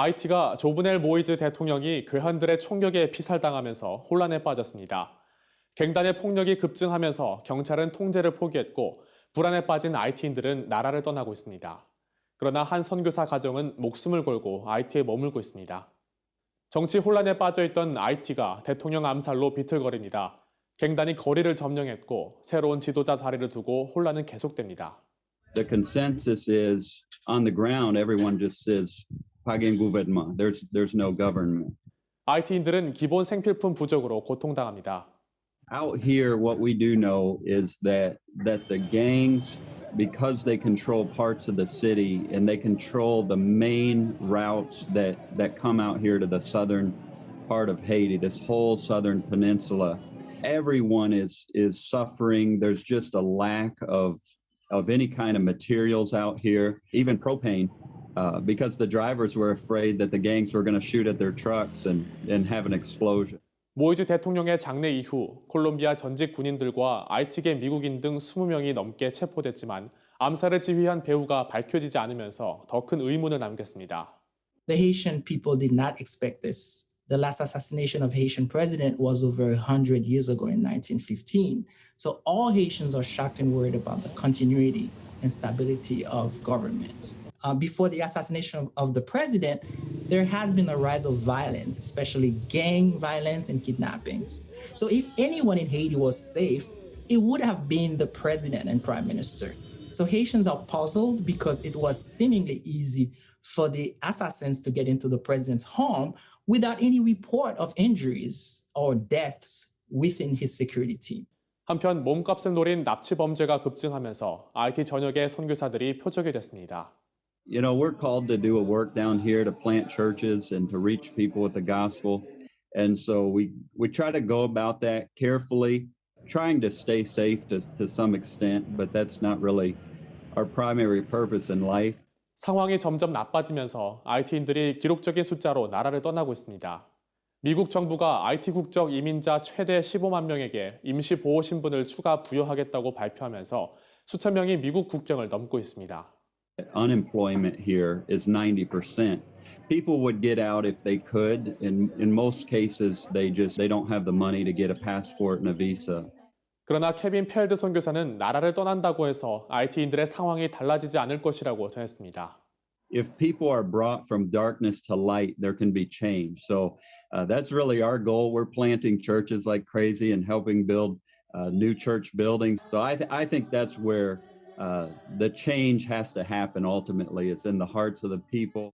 IT가 조브넬 모이즈 대통령이 괴한들의 총격에 피살당하면서 혼란에 빠졌습니다. 갱단의 폭력이 급증하면서 경찰은 통제를 포기했고 불안에 빠진 IT인들은 나라를 떠나고 있습니다. 그러나 한 선교사 가정은 목숨을 걸고 IT에 머물고 있습니다. 정치 혼란에 빠져 있던 IT가 대통령 암살로 비틀거립니다. 갱단이 거리를 점령했고 새로운 지도자 자리를 두고 혼란은 계속됩니다. the consensus is on the ground, everyone just says, Pagan gouvernement. There's, there's no government. IT인들은 기본 생필품 부족으로 고통당합니다. Out here, what we do know is that, that the gangs, because they control parts of the city and they control the main routes that, that come out here to the southern part of Haiti, this whole southern peninsula, everyone is, is suffering. There's just a lack of, of any kind of materials out here, even propane, uh, because the drivers were afraid that the gangs were going to shoot at their trucks and, and have an explosion. 모이즈 대통령의 장례 이후 콜롬비아 전직 군인들과 IT계 미국인 등 20명이 넘게 체포됐지만 암살을 지휘한 배후가 밝혀지지 않으면서 더 큰 의문을 남겼습니다. The Haitian people did not expect this. The last assassination of Haitian president was over 100 years ago in 1915. So all Haitians are shocked and worried about the continuity and stability of government. Uh, before the assassination of, of the president, there has been a rise of violence, especially gang violence and kidnappings. So if anyone in Haiti was safe, it would have been the president and prime minister. So Haitians are puzzled because it was seemingly easy for the assassins to get into the president's home without any report of injuries or deaths within his security team. 한편 몸값을 노린 납치 범죄가 급증하면서 IT 전역의 선교사들이 표적이 됐습니다. You know, we're called to do a work down here to plant churches and to reach people with the gospel. And so we, we try to go about that carefully, trying to stay safe to, to some extent, but that's not really our primary purpose in life. 상황이 점점 나빠지면서 IT인들이 기록적인 숫자로 나라를 떠나고 있습니다. 미국 정부가 IT 국적 이민자 최대 15만 명에게 임시 보호 신분을 추가 부여하겠다고 발표하면서 수천 명이 미국 국경을 넘고 있습니다. Unemployment here is 90%. People would get out if they could. In, in most cases, they just, they don't have the money to get a passport and a visa. 그러나 케빈 펠드 선교사는 나라를 떠난다고 해서 IT인들의 상황이 달라지지 않을 것이라고 전했습니다. if people are brought from darkness to light, there can be change. So uh, that's really our goal. We're planting churches like crazy and helping build uh, new church buildings. So I, th- I think that's where uh, the change has to happen ultimately. It's in the hearts of the people.